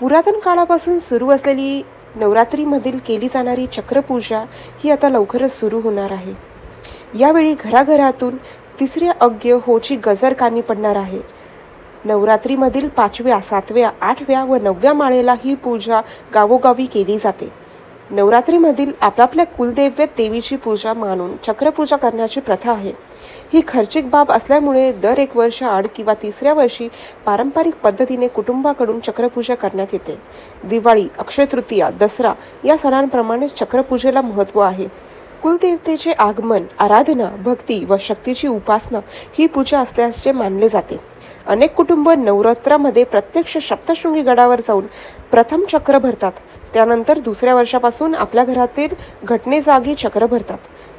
पुरातन काळापासून सुरू असलेली नवरात्रीमधील केली जाणारी चक्रपूजा ही आता लवकरच सुरू होणार आहे. यावेळी घराघरातून तिसऱ्या अज्ञ होची गजर कानी पडणार आहे. नवरात्रीमधील पाचव्या सातव्या आठव्या व नवव्या माळेला ही पूजा गावोगावी केली जाते. नवरात्रीमधील आपापल्या कुलदैवत देवीची पूजा मानून चक्रपूजा करण्याची प्रथा आहे. ही खर्चिक बाब असल्यामुळे दर एक वर्ष आड किंवा तिसऱ्या वर्षी पारंपरिक पद्धतीने कुटुंबाकडून चक्रपूजा करण्यात येते. दिवाळी अक्षय तृतीया दसरा या सणांप्रमाणे चक्रपूजेला महत्त्व आहे. कुलदेवतेचे आगमन आराधना भक्ती व शक्तीची उपासना ही पूजा असल्याचे मानले जाते. अनेक कुटुंब नवरात्रामध्ये प्रत्यक्ष सप्तशृंगी गडावर जाऊन प्रथम चक्र भरतात. त्यानंतर दुसऱ्या वर्षापासून आपल्या घरातील घटनेजागी चक्र भरतात.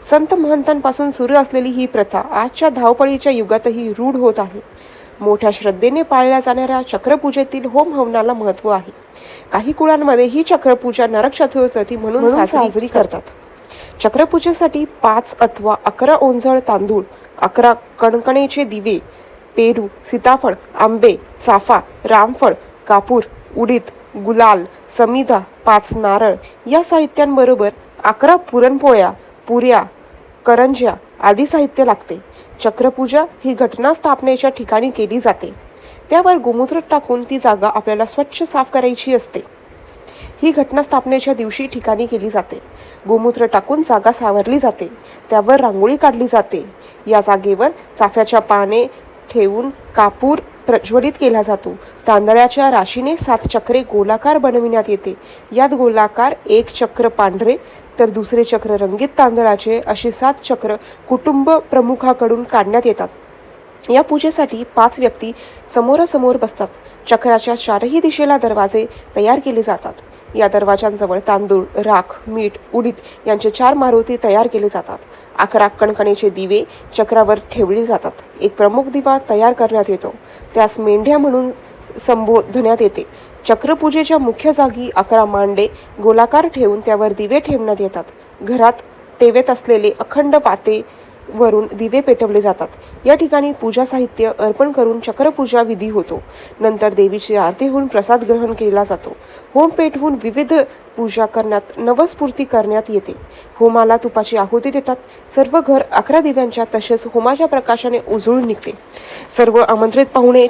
संत महंतांपासून सुरू असलेली ही प्रथा आजच्या धावपळीच्या युगातही रूढ होत आहे. मोठ्या श्रद्धेने पाळल्या जाणाऱ्या चक्रपूजेतील होम हवनाला महत्त्व आहे. काही कुळांमध्ये ही चक्रपूजा नरक चतुर्थी म्हणून साजरी करतात. चक्रपूजेसाठी पाच अथवा अकरा ओंजळ तांदूळ अकरा कणकणेचे दिवे पेरू सीताफळ आंबे चाफा रामफळ कापूर उडीद गुलाल समिधा पाच नारळ या साहित्यांबरोबर अकरा पुरणपोळ्या पुऱ्या करंज्या आदी साहित्य लागते. चक्रपूजा ही घटना स्थापनेच्या ठिकाणी केली जाते. त्यावर गोमूत्र टाकून ती जागा आपल्याला स्वच्छ साफ करायची असते. ही घटना स्थापनेच्या दिवशी ठिकाणी केली जाते. गोमूत्र टाकून जागा सावरली जाते. त्यावर रांगोळी काढली जाते. या जागेवर चाफ्याच्या पाने ठेवून कापूर प्रज्वलित केला जातो. तांदळाच्या राशीने सात चक्रे गोलाकार बनविण्यात येते. यात गोलाकार एक चक्र पांढरे तर दुसरे चक्र रंगीत तांदळाचे असे सात चक्र कुटुंब प्रमुखाकडून काढण्यात येतात. या पूजेसाठी पाच व्यक्ती समोरासमोर बसतात. चक्राच्या चारही दिशेला दरवाजे तयार केले जातात. या दरवाजांजवळ तांदूळ राख मीठ उडीद यांचे चार मारुती तयार केले जातात. अकरा कणकणीचे दिवे चक्रावर ठेवले जातात. एक प्रमुख दिवा तयार करण्यात येतो. त्यास मेंढ्या म्हणून संबोधण्यात येते. चक्रपूजेच्या मुख्य जागी अकरा मांडे गोलाकार ठेवून त्यावर दिवे ठेवण्यात येतात. घरात तेवेत असलेले अखंड वाते वरून दिवे पेटवले जातात. या ठिकाणी पूजा साहित्य अर्पण करून चक्रपूजा विधी होतो. नंतर देवीची आरती होऊन प्रसाद ग्रहण केला जातो. होम पेटवून विविध पूजा करण्यात नवस्फूर्ती करण्यात येते. होमाला तुपाची आहुती देतात. सर्व घर अकरा दिव्यांच्या तसेच होमाच्या प्रकाशाने उजळून निघते. सर्व आमंत्रित पाहुणे